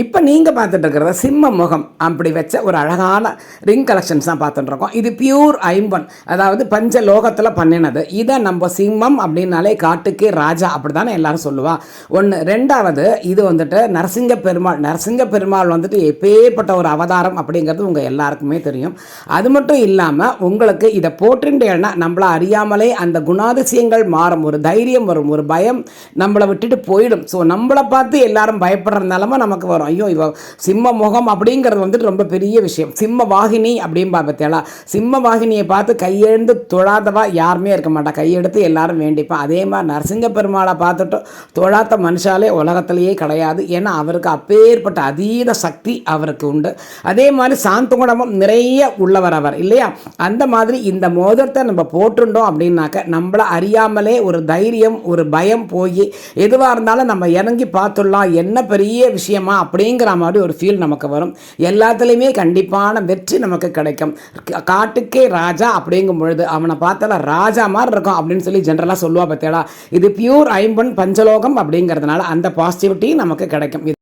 இப்போ நீங்கள் பார்த்துட்டு இருக்கிறத சிம்ம முகம் அப்படி வச்ச ஒரு அழகான ரிங் கலெக்ஷன்ஸ் தான் பார்த்துட்டு இருக்கோம். இது பியூர் ஐம்பன். அதாவது பஞ்ச லோகத்தில் பண்ணினது. இதை நம்ம சிம்மம் அப்படின்னாலே காட்டுக்கே ராஜா அப்படி தானே எல்லாரும் சொல்லுவா. ஒன்று ரெண்டாவது இது வந்துட்டு நரசிங்க பெருமாள். நரசிங்க பெருமாள் வந்துட்டு எப்பேற்பட்ட ஒரு அவதாரம் அப்படிங்கிறது உங்கள் எல்லாருக்குமே தெரியும். அது மட்டும் இல்லாமல் உங்களுக்கு இதை போட்டுட்டேன்னா நம்மளை அறியாமலே அந்த குணாதிசயங்கள் மாறும். ஒரு தைரியம் வரும். ஒரு பயம் நம்மளை விட்டுட்டு போயிடும். ஸோ நம்மளை பார்த்து எல்லாரும் பயப்படுற நிலமை நமக்கு வரும். ஐயோ இவ சிம்ம முகம் அப்படிங்கிறது வந்துட்டு ரொம்ப பெரிய விஷயம். சிம்ம வாகினி அப்படின்பா பார்த்தேளா சிம்ம வாகினியை பார்த்து கையெழுந்து தொழாதவா யாருமே இருக்க மாட்டா. கையெடுத்து எல்லாரும் வேண்டிப்பா. அதே மாதிரி நரசிங்க பெருமாளை பார்த்துட்டு தொழாத்த மனுஷாலே உலகத்திலேயே கிடையாது. ஏன்னா அவருக்கு அப்பேற்பட்ட அதீத சக்தி அவருக்கு உண்டு. அதே மாதிரி சாந்த குணமும் நிறைய உள்ளவர் அவர் இல்லையா? அந்த மாதிரி இந்த மோதிரத்தை நம்ம போட்டுட்டோம் அப்படின்னாக்க நம்மளை அறியாமலே ஒரு தைரியம் ஒரு பயம் போய் எதுவாக இருந்தாலும் நம்ம இறங்கி பார்த்துடலாம். என்ன பெரிய விஷயமா அப்படிங்கிற மாதிரி ஒரு ஃபீல் நமக்கு வரும். எல்லாத்துலேயுமே கண்டிப்பான வெற்றி நமக்கு கிடைக்கும். காட்டுக்கே ராஜா அப்படிங்கும் பொழுது அவனை பார்த்தால ராஜா மாதிரி இருக்கும் அப்படின்னு சொல்லி ஜென்ரலாக சொல்லுவா பார்த்தேடா இது பியூர் ஐம்பன் பஞ்சலோகம் அப்படிங்கிறதுனால அந்த பாசிட்டிவிட்டி நமக்கு கிடைக்கும்.